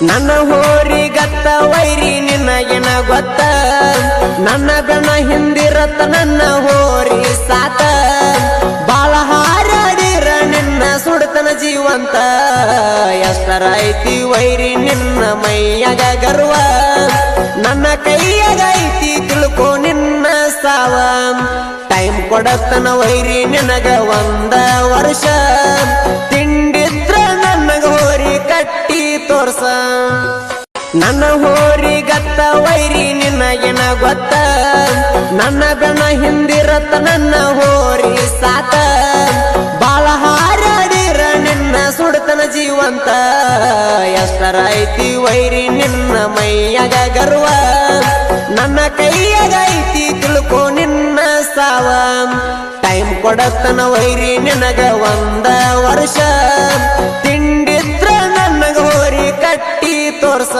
ನನ್ನ ಹೋರಿ ಗತ್ತ ವೈರಿ ನಿನಗಿನ ಗೊತ್ತ? ನನ್ನ ಬೆನ ಹಿಂದಿರತ್ತ ನನ್ನ ಹೋರಿ ಸಾತ? ಬಾಳ ಹಾರಾಡಿರ ನಿನ್ನ ಸುಡತನ ಜೀವಂತ? ಎಷ್ಟರ ಐತಿ ವೈರಿ ನಿನ್ನ ಮೈಯಾಗ ಗರ್ವ? ನನ್ನ ಕೈಯಾಗ ಐತಿ ತಿಳ್ಕೊ ನಿನ್ನ ಸಾವ? ಟೈಮ್ ಕೊಡತನ ವೈರಿ ನಿನಗ ಒಂದ ವರ್ಷ. ನನ್ನ ಹೋರಿ ಗತ್ತ ವೈರಿ ನಿನಗಿನ ಗೊತ್ತ? ನನ್ನ ಬೆನ ಹಿಂದಿರತ್ತ ನನ್ನ ಹೋರಿ ಸಾತ? ಬಾಳ ಹಾರಾಡಿರ ನಿನ್ನ ಸುಡತನ ಜೀವಂತ? ಎಷ್ಟರ ಐತಿ ವೈರಿ ನಿನ್ನ ಮೈಯಾಗ ಗರ್ವ? ನನ್ನ ಕೈಯಾಗ ಐತಿ ತಿಳ್ಕೊ ನಿನ್ನ ಸಾವ? ಟೈಮ್ ಕೊಡತ್ತನ ವೈರಿ ನಿನಗ ಒಂದ ವರ್ಷ. ತೋರ್ಸ.